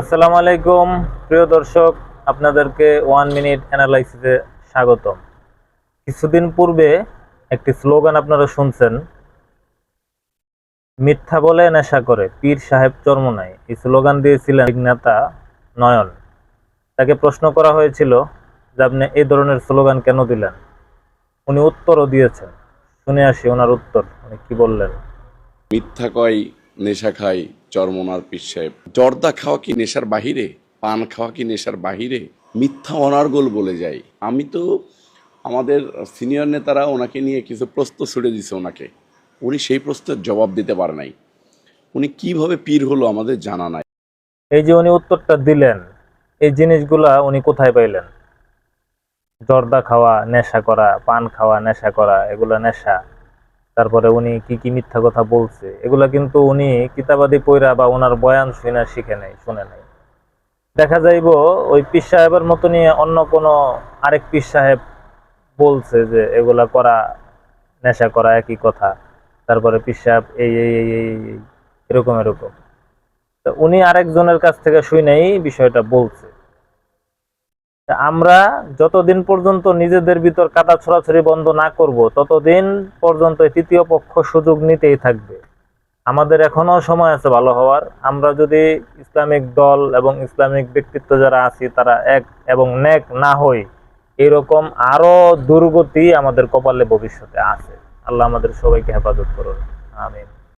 আসসালামু আলাইকুম। প্রিয় দর্শক, আপনাদেরকে ওয়ান মিনিট অ্যানালাইসিসে স্বাগতম। কিছুদিন পূর্বে একটি স্লোগান আপনারা শুনছেন, মিথ্যা বলে নেশা করে, পীর সাহেব চর্মনাই এই স্লোগান দিয়েছিলেন নেতা নয়ন। তাকে প্রশ্ন করা হয়েছিল যে আপনি এই ধরনের স্লোগান কেন দিলেন? উনি উত্তরও দিয়েছেন। শুনে আসি ওনার উত্তর, উনি কি বললেন? মিথ্যা কয়, নেশা খাই চরমনার পীর জর্দা খাওয়া কি নেশার বাহিরে? পান খাওয়া কি নেশার বাহিরে? মিথ্যা অনার্গল বলে যাই। আমি তো আমাদের সিনিয়র নেতারা ওনাকে নিয়ে কিছু প্রশ্ন ছুড়ে দিছে ওনাকে। উনি সেই প্রশ্নের জবাব দিতে পারে নাই। উনি কীভাবে পীর হলো আমাদের জানা নাই। এই যে উনি উত্তরটা দিলেন, এই জিনিসগুলা উনি কোথায় পাইলেন? জর্দা খাওয়া, নেশা করা, পান খাওয়া, নেশা করা, এগুলা নেশা। তারপরে উনি কি কি মিথ্যা কথা বলছে, এগুলা কিন্তু উনি কিতাবাদি পইরা বা ওনার বয়ান শুনে শিখে নাই, শুনে নাই। দেখা যাইব ওই পীর সাহেবের মতো নিয়ে অন্য কোনো আরেক পীর সাহেব বলছে যে এগুলা করা, নেশা করা একই কথা, তারপরে পীর সাহেব এই এই এই এই, এরকম এরকম। তো উনি আরেকজনের কাছ থেকে শুনেই বিষয়টা বলছে। আমরা যতদিন পর্যন্ত নিজেদের ভিতর কাটা ছড়াছড়ি বন্ধ না করব, ততদিন পর্যন্ত তৃতীয় পক্ষ সুযোগ নিতেই থাকবে। আমাদের এখনও সময় আছে ভালো হওয়ার। আমরা যদি ইসলামিক দল এবং ইসলামিক ব্যক্তিত্ব যারা আছি, তারা এক এবং নেক না হই, এরকম আরও দুর্গতি আমাদের কপালে ভবিষ্যতে আছে। আল্লাহ আমাদের সবাইকে হেফাজত করুন। আমিন।